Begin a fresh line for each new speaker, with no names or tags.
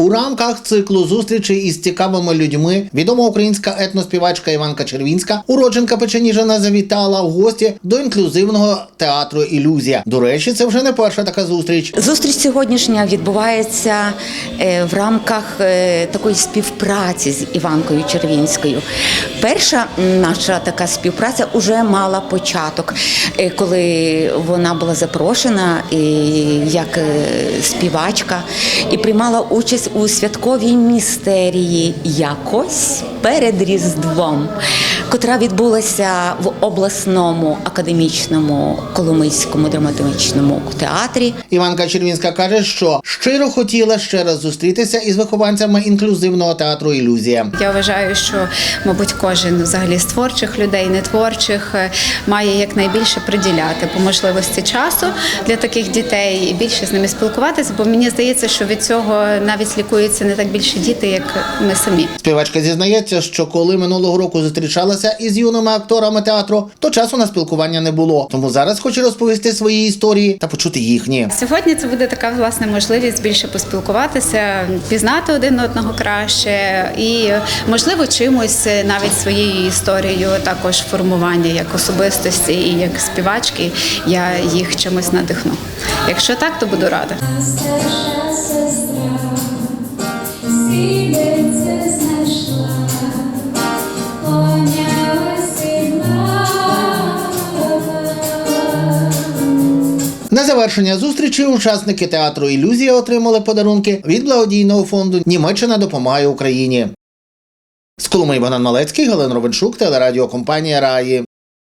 У рамках циклу зустрічей із цікавими людьми відома українська етноспівачка Іванка Червінська, уродженка Печеніжина, завітала в гості до інклюзивного театру Ілюзія. До речі, це вже не перша така зустріч.
Зустріч сьогоднішня відбувається е, в рамках е, такої співпраці з Іванкою Червінською. Перша наша така співпраця вже мала початок, е, коли вона була запрошена як співачка і приймала участь у святковій містерії якось перед Різдвом, котра відбулася в обласному академічному Коломийському драматичному театрі.
Іванка Червінська каже, що щиро хотіла ще раз зустрітися із вихованцями інклюзивного театру Ілюзія.
Я вважаю, що, мабуть, кожен взагалі з творчих людей, не творчих, е, має якнайбільше приділяти по можливості часу для таких дітей і більше з ними спілкуватися, бо мені здається, що від цього навіть лікуються не так більше діти, як ми самі.
Співачка зізнається, що коли минулого року зустрічалася із юними акторами театру, то часу на спілкування не було. Тому зараз хоче розповісти свої історії та почути їхні.
Сьогодні це буде така власне можливість більше поспілкуватися, пізнати один одного краще і, можливо, чимось навіть своєю історією, також формування як особистості і як співачки. Я їх чимось надихну. Якщо так, то буду рада.
Сестра
На завершення зустрічі учасники театру Ілюзія отримали подарунки від благодійного фонду Німеччина допомагає Україні. З Коломиї Богдан Малецький, Галин Ровенчук, телерадіокомпанія Раї.